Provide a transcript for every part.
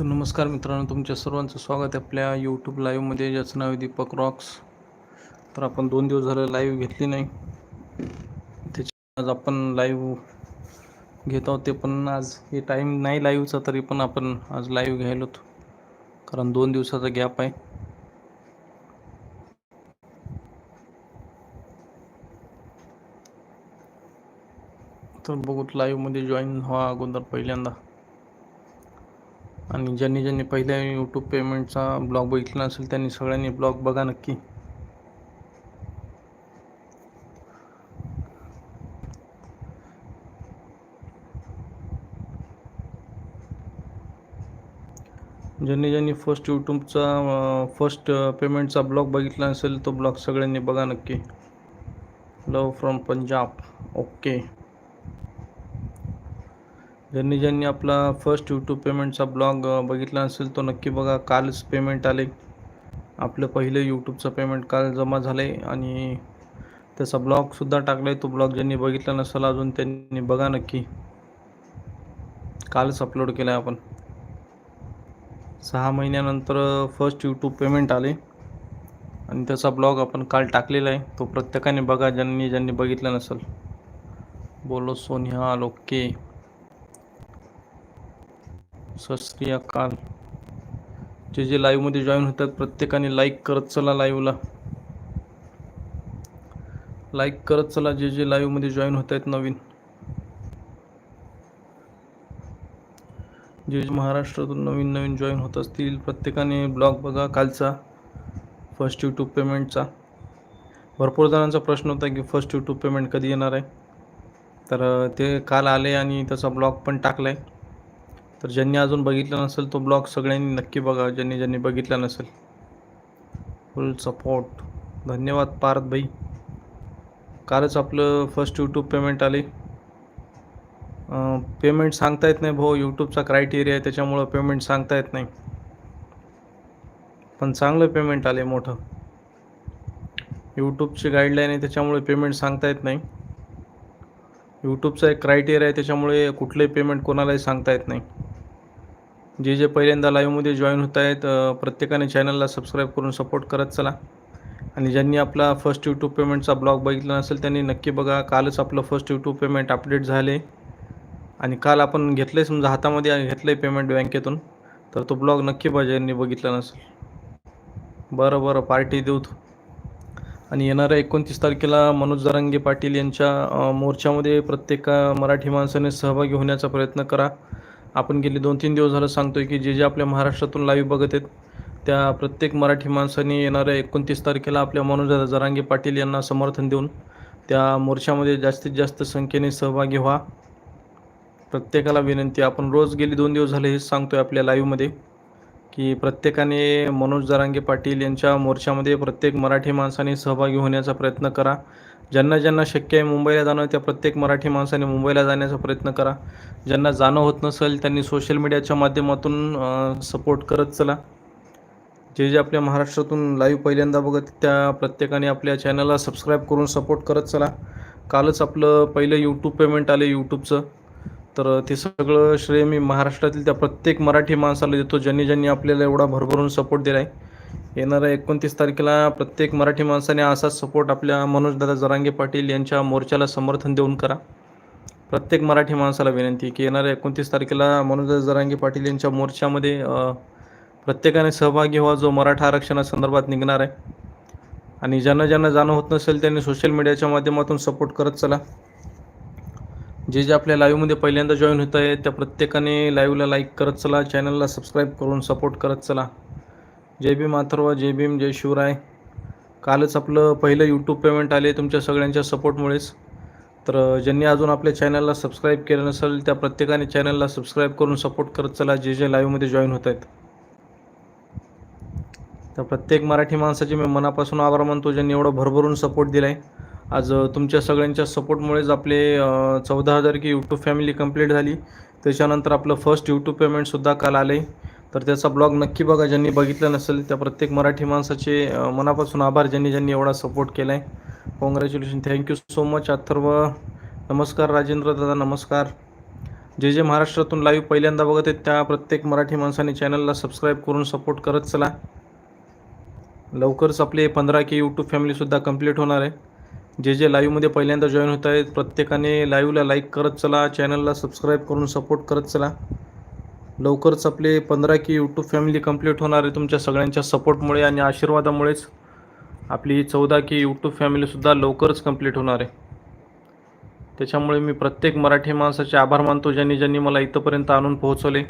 तर नमस्कार मित्रांनो तुमच्या सर्वांचं स्वागत आहे आपल्या यूट्यूब लाईव्हमध्ये ज्याचं नाव आहे दीपक रॉक्स तर आपण दोन दिवस झालं लाईव्ह घेतली नाही. त्याच्या आज आपण लाईव्ह घेत आहोत. ते पण आज हे टाईम नाही लाईव्हचा तरी पण आपण आज लाईव्ह घ्यायलो कारण दोन दिवसाचा गॅप आहे. तर बघू लाईव्हमध्ये जॉईन व्हा अगोदर पहिल्यांदा. आणि ज्यांनी ज्यांनी पहिल्या यूट्यूब पेमेंटचा ब्लॉग बघितला नसेल त्यांनी सगळ्यांनी ब्लॉग बघा नक्की. ज्यांनी ज्यांनी फर्स्ट यूट्यूबचा फर्स्ट पेमेंटचा ब्लॉग बघितला असेल तो ब्लॉग सगळ्यांनी बघा नक्की. लव फ्रॉम पंजाब ओके ज्यांनी ज्यांनी आपला फर्स्ट यूट्यूब पेमेंटचा ब्लॉग बघितला नसेल तो नक्की बघा. कालच पेमेंट आले. आपलं पहिलं यूट्यूबचं पेमेंट काल जमा झालं आहे आणि त्याचा ब्लॉगसुद्धा टाकला आहे तो ब्लॉग ज्यांनी बघितला नसेल अजून त्यांनी बघा नक्की. कालच अपलोड केला आहे आपण. सहा महिन्यानंतर फर्स्ट यूट्यूब पेमेंट आले. आणि त्याचा ब्लॉग आपण काल टाकलेला आहे. तो प्रत्येकाने बघा ज्यांनी ज्यांनी बघितला नसेल. बोलो सोनिया लोके. सत श्री अकाल जे जे लाईव्हमध्ये जॉईन होतात प्रत्येकाने लाईक करत चला लाईव्हला लाईक करत चला जे जे लाईव्हमध्ये जॉईन होत आहेत नवीन. जे जे महाराष्ट्रातून नवीन नवीन जॉईन होत असतील प्रत्येकाने ब्लॉग बघा कालचा फर्स्ट टू पेमेंटचा भरपूर जणांचा प्रश्न होता की फर्स्ट यूट्यूब पेमेंट कधी येणार आहे? तर ते काल आले आणि त्याचा ब्लॉग पण टाकला आहे तर ज्यांनी अजून बघितलं नसेल तो ब्लॉग सगळ्यांनी नक्की बघा ज्यांनी ज्यांनी बघितला नसेल. फुल सपोर्ट धन्यवाद पार्थ भाई. कालच आपलं फर्स्ट यूट्यूब पेमेंट आले. पेमेंट सांगता येत नाही भाऊ. यूट्यूबचा क्रायटेरिया आहे त्याच्यामुळं पेमेंट सांगता येत नाही. पण चांगलं पेमेंट आले मोठं. यूट्यूबची गाईडलाईन आहे त्याच्यामुळे पेमेंट सांगता येत नाही. यूट्यूबचा एक क्रायटेरिया आहे त्याच्यामुळे कुठलंही पेमेंट कोणालाही सांगता येत नाही. जे जे पहिल्यांदा लाईव्हमध्ये जॉईन होत आहेत प्रत्येकाने चॅनलला सबस्क्राईब करून सपोर्ट करत चला. आणि ज्यांनी आपला फर्स्ट यूट्यूब पेमेंटचा ब्लॉग बघितला नसेल त्यांनी नक्की बघा. कालच आपलं फर्स्ट यूट्यूब पेमेंट अपडेट झाले. आणि काल आपण घेतलं आहे समजा हातामध्ये घेतलं आहे पेमेंट बँकेतून तर तो ब्लॉग नक्की पाहिजे यांनी बघितला नसेल. बरं बरं पार्टी देऊ आणि येणाऱ्या एकोणतीस तारखेला मनोज जरांगे पाटील यांच्या मोर्चामध्ये प्रत्येक मराठी माणसाने सहभागी होण्याचा प्रयत्न करा. आपण गेले दोन तीन दिवस झालं सांगतोय की जे जे आपल्या महाराष्ट्रातून लाईव्ह बघत आहेत त्या प्रत्येक मराठी माणसाने येणाऱ्या एकोणतीस तारखेला आपल्या मनोज जरांगे पाटील यांना समर्थन देऊन त्या मोर्चामध्ये जास्तीत जास्त संख्येने सहभागी व्हा. प्रत्येकाला विनंती आपण रोज गेली दोन दिवस झाले हेच सांगतोय आपल्या लाईव्हमध्ये की प्रत्येकाने मनोज जरांगे पाटील यांच्या मोर्चामध्ये प्रत्येक मराठी माणसाने सहभागी होण्याचा प्रयत्न करा. ज्यांना ज्यांना शक्य आहे मुंबईला जाणं त्या प्रत्येक मराठी माणसाने मुंबईला जाण्याचा प्रयत्न करा. ज्यांना जाणं होत नसेल त्यांनी सोशल मीडियाच्या माध्यमातून सपोर्ट करत चला. जे जे आपल्या महाराष्ट्रातून लाईव्ह पहिल्यांदा बघत त्या प्रत्येकाने आपल्या चॅनलला सबस्क्राईब करून सपोर्ट करत चला. कालच आपलं पहिलं यूट्यूब पेमेंट आलं यूट्यूबचं तर ते सगळं श्रेय मी महाराष्ट्रातील त्या प्रत्येक मराठी माणसाला देतो ज्यांनी ज्यांनी आपल्याला एवढा भरभरून सपोर्ट दिला आहे येणाऱ्या एकोणतीस तारखेला प्रत्येक मराठी माणसाने असाच सपोर्ट आपल्या मनोजदादा जरांगे पाटील यांच्या मोर्चाला समर्थन देऊन करा. प्रत्येक मराठी माणसाला विनंती की येणाऱ्या एकोणतीस तारखेला मनोजदादा जरांगे पाटील यांच्या मोर्चामध्ये प्रत्येकाने सहभागी व्हा जो मराठा आरक्षणासंदर्भात निघणार आहे. आणि ज्यांना ज्यांना जाणं होत नसेल त्यांनी सोशल मीडियाच्या माध्यमातून सपोर्ट करत चला. जे जे आपल्या लाईव्हमध्ये पहिल्यांदा जॉईन होत आहे त्या प्रत्येकाने लाईव्हला लाईक करत चला चॅनलला सबस्क्राईब करून सपोर्ट करत चला. जय भीम अथर्व जय भीम जय शिवराय. कालच आपलं पहिलं यूट्यूब पेमेंट आले तुमच्या सगळ्यांच्या सपोर्टमुळेच तर ज्यांनी अजून आपल्या चॅनलला सबस्क्राईब केलं नसेल त्या प्रत्येकाने चॅनलला सबस्क्राईब करून सपोर्ट करत चला जे जे लाईव्हमध्ये जॉईन होत आहेत. तर प्रत्येक मराठी माणसाचे मी मनापासून आभार मानतो ज्यांनी एवढं भरभरून सपोर्ट दिला आहे आज तुमच्या सगळ्यांच्या सपोर्टमुळेच आपले चौदा हजार की यूट्यूब फॅमिली कंप्लीट झाली. त्याच्यानंतर आपलं फर्स्ट यूट्यूब पेमेंटसुद्धा काल आले तर त्याचा ब्लॉग नक्की बघा. ज्यांनी बघितलं नसेल त्या प्रत्येक मराठी माणसाचे मनापासून आभार ज्यांनी ज्यांनी एवढा सपोर्ट केला आहे congratulation thank you so much Atharva. नमस्कार राजेंद्र दादा नमस्कार. जे जे महाराष्ट्रातून लाईव्ह पहिल्यांदा बघत आहेत त्या प्रत्येक मराठी माणसाने चॅनलला सबस्क्राईब करून सपोर्ट करत चला. लवकरच आपले पंधरा के यूट्यूब फॅमिलीसुद्धा कंप्लीट होणार आहे. जे जे लाईव्हमध्ये पहिल्यांदा जॉईन होत आहेत प्रत्येकाने लाईव्हला लाईक करत चला चॅनलला सबस्क्राईब करून सपोर्ट करत चला. लवकरच आपले पंधरा की यूट्यूब फॅमिली कंप्लीट होणार आहे तुमच्या सगळ्यांच्या सपोर्टमुळे आणि आशीर्वादामुळेच आपली चौदा की यूट्यूब फॅमिलीसुद्धा लवकरच कंप्लीट होणार आहे. त्याच्यामुळे मी प्रत्येक मराठी माणसाचे आभार मानतो ज्यांनी ज्यांनी मला इथंपर्यंत आणून पोहोचवले.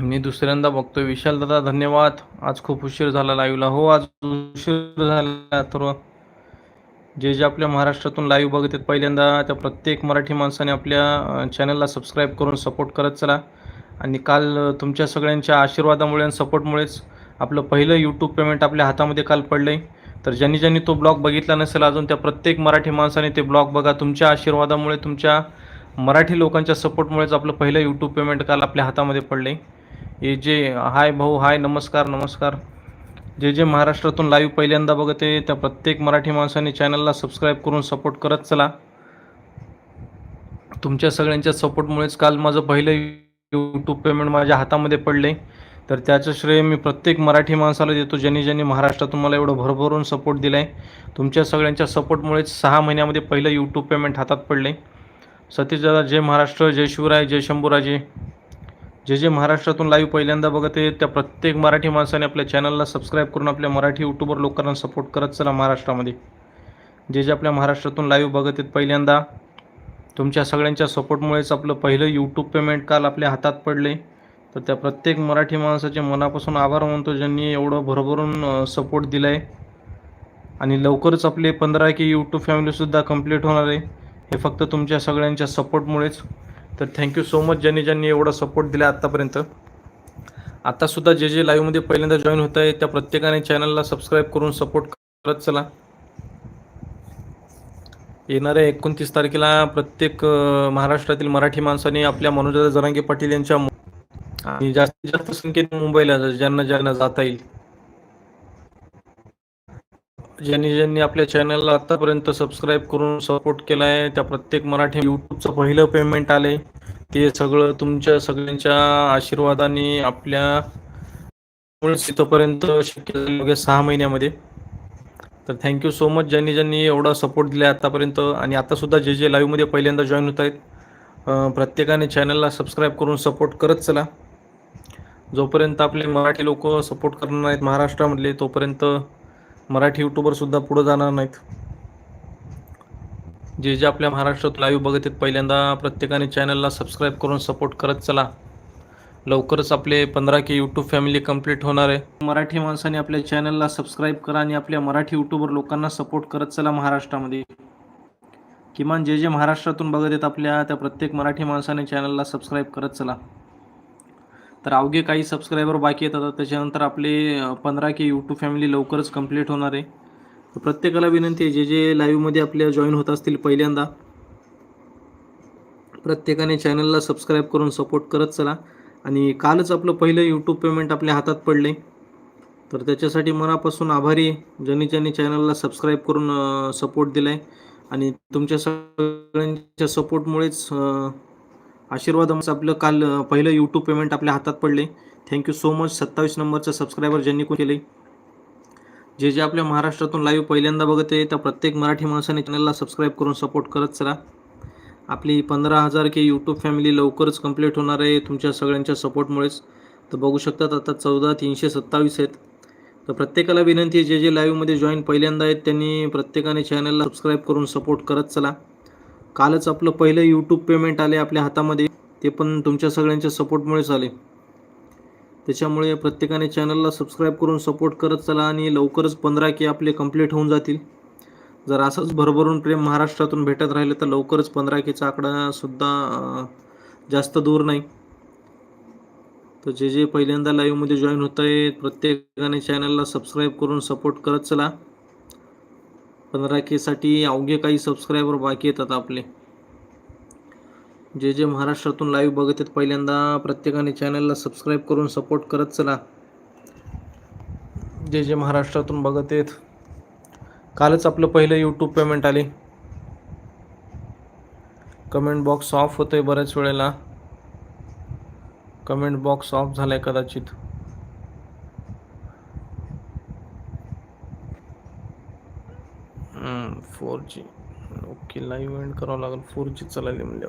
मी दुसऱ्यांदा बघतोय. विशाल दादा धन्यवाद. आज खूप उशीर झाला लाईव्हला हो आज उशीर झाला. तर जे जे आपल्या महाराष्ट्रातून लाईव्ह बघत आहेत पहिल्यांदा त्या प्रत्येक मराठी माणसाने आपल्या चॅनलला सबस्क्राईब करून सपोर्ट करत चला. आणि काल तुमच्या सगळ्यांच्या आशीर्वादामुळे आणि सपोर्टमुळेच आपलं पहिलं यूट्यूब पेमेंट आपल्या हातामध्ये काल पडलं आहे तर ज्यांनी ज्यांनी तो ब्लॉग बघितला नसेल अजून त्या प्रत्येक मराठी माणसाने ते ब्लॉग बघा. तुमच्या आशीर्वादामुळे तुमच्या मराठी लोकांच्या सपोर्टमुळेच आपलं पहिलं यूट्यूब पेमेंट काल आपल्या हातामध्ये पडलं आहे हे जे हाय भाऊ हाय नमस्कार नमस्कार. जे जे महाराष्ट्रातून लाईव्ह पहिल्यांदा बघत आहे त्या प्रत्येक मराठी माणसाने चॅनलला सबस्क्राईब करून सपोर्ट करत चला. तुमच्या सगळ्यांच्या सपोर्टमुळेच काल माझं पहिलं यूट्यूब पेमेंट माझ्या हातामध्ये पडले. तर त्याचं श्रेय मी प्रत्येक मराठी माणसाला देतो ज्यांनी ज्यांनी महाराष्ट्रातून मला एवढं भरभरून सपोर्ट दिला आहे तुमच्या सगळ्यांच्या सपोर्टमुळेच सहा महिन्यामध्ये पहिलं यूट्यूब पेमेंट हातात पडले. सतीश दादा जय महाराष्ट्र जय शिवराय जय शंभूराजे. जे जे महाराष्ट्रातून लाईव्ह पहिल्यांदा बघत आहे त्या प्रत्येक मराठी माणसाने आपल्या चॅनलला सबस्क्राईब करून आपल्या मराठी यूट्यूबर लोकांना सपोर्ट करत चला महाराष्ट्रामध्ये. जे जे आपल्या महाराष्ट्रातून लाईव्ह बघत आहेत पहिल्यांदा तुमच्या सगळ्यांच्या सपोर्टमुळेच आपलं पहिलं यूट्यूब पेमेंट काल आपल्या हातात पडले. तर त्या प्रत्येक मराठी माणसाचे मनापासून आभार मानतो ज्यांनी एवढं भरभरून सपोर्ट दिला आहे आणि लवकरच आपले पंधरा की यूट्यूब फॅमिलीसुद्धा कंप्लीट होणार आहे. हे फक्त तुमच्या सगळ्यांच्या सपोर्टमुळेच तर थँक्यू सो मच ज्यांनी ज्यांनी एवढा सपोर्ट दिला आत्तापर्यंत आत्तासुद्धा जे जे लाईव्हमध्ये पहिल्यांदा जॉईन होत आहे त्या प्रत्येकाने चॅनलला सबस्क्राईब करून सपोर्ट करत चला. येणाऱ्या एकोणतीस तारखेला प्रत्येक महाराष्ट्रातील मराठी माणसाने आपल्या मनोजदा जरांगे पाटील यांच्या आणि जास्तीत जास्त संख्येत मुंबईला ज्यांना ज्यांना जाता येईल. ज्यांनी ज्यांनी आपल्या चॅनलला आतापर्यंत सबस्क्राईब करून सपोर्ट केला आहे त्या प्रत्येक मराठी यूट्यूबचं पहिलं पेमेंट आले ते सगळं तुमच्या सगळ्यांच्या आशीर्वादाने आपल्या इथंपर्यंत शक्य झाले सहा महिन्यामध्ये. तर थँक्यू सो मच ज्यांनी ज्यांनी एवढा सपोर्ट दिला आतापर्यंत आणि आतासुद्धा जे जे लाईव्हमध्ये पहिल्यांदा जॉईन होत आहेत प्रत्येकाने चॅनलला सबस्क्राईब करून सपोर्ट करत चला. जोपर्यंत आपले मराठी लोक सपोर्ट करणार नाहीत महाराष्ट्रामधले तोपर्यंत मराठी युट्यूबरसुद्धा पुढे जाणार नाहीत. जे जे आपल्या महाराष्ट्रात लाईव्ह बघत आहेत पहिल्यांदा प्रत्येकाने चॅनलला सबस्क्राईब करून सपोर्ट करत चला. लवकरच आपले पंधरा के यूट्यूब फॅमिली कंप्लीट होणार आहे. मराठी माणसाने आपल्या चॅनलला सबस्क्राईब करा आणि आपल्या मराठी यूट्यूबर लोकांना सपोर्ट करत चला महाराष्ट्रामध्ये. किमान जे जे महाराष्ट्रातून बघत आहेत आपल्या त्या प्रत्येक मराठी माणसाने चॅनलला सबस्क्राईब करत चला. तर अवघे काही सबस्क्रायबर बाकी येतात त्याच्यानंतर आपले पंधरा के यूट्यूब फॅमिली लवकरच कंप्लीट होणार आहे. तर प्रत्येकाला विनंती आहे जे जे लाईव्हमध्ये आपल्या जॉईन होत असतील पहिल्यांदा प्रत्येकाने चॅनलला सबस्क्राईब करून सपोर्ट करत चला. आणि कालच आपलं पहिलं यूट्यूब पेमेंट आपल्या हातात पडले. तर त्याच्यासाठी मनापासून आभारी ज्यांनी ज्यांनी चॅनलला सबस्क्राईब करून सपोर्ट दिला आहे आणि तुमच्या सगळ्यांच्या सपोर्टमुळेच आशीर्वाद आपलं काल पहिलं यूट्यूब पेमेंट आपल्या हातात पडले. थँक्यू सो मच सत्तावीस नंबरचं सबस्क्रायबर ज्यांनी कोण केले? जे जे आपल्या महाराष्ट्रातून लाईव्ह पहिल्यांदा बघत आहे त्या प्रत्येक मराठी माणसाने चॅनलला सबस्क्राईब करून सपोर्ट करत चला. आपली पंधरा हजार के यूट्यूब फॅमिली लवकरच कंप्लीट होणार आहे तुमच्या सगळ्यांच्या सपोर्टमुळेच तर बघू शकतात आता चौदा तीनशे सत्तावीस आहेत. तर प्रत्येकाला विनंती आहे जे जे लाईव्हमध्ये जॉईन पहिल्यांदा आहेत त्यांनी प्रत्येकाने चॅनलला सबस्क्राईब करून सपोर्ट करत चला. कालच आपलं पहिलं यूट्यूब पेमेंट आले आपल्या हातामध्ये. ते पण तुमच्या सगळ्यांच्या सपोर्टमुळेच आले. त्याच्यामुळे प्रत्येकाने चॅनलला सबस्क्राईब करून सपोर्ट करत चला आणि लवकरच पंधरा के आपले कंप्लीट होऊन जातील. जर असंच भरभरून प्रेम महाराष्ट्रातून भेटत राहिलं तर लवकरच पंधरा केचा आकडासुद्धा जास्त दूर नाही. तर जे जे पहिल्यांदा लाईव्हमध्ये जॉईन होत आहेत प्रत्येकाने चॅनलला सबस्क्राईब करून सपोर्ट करत चला. पंधरा केसाठी अवघे काही सबस्क्रायबर बाकी येतात आपले. जे जे महाराष्ट्रातून लाईव्ह बघत आहेत पहिल्यांदा प्रत्येकाने चॅनलला सबस्क्राईब करून सपोर्ट करत चला. जे जे महाराष्ट्रातून बघत आहेत कालच आपलं पहिलं यूट्यूब पेमेंट आले. कमेंट बॉक्स ऑफ होतोय बऱ्याच वेळेला. कमेंट बॉक्स ऑफ झालाय कदाचित. Four G okay live end करावं लागेल. फोर जी चालली म्हणजे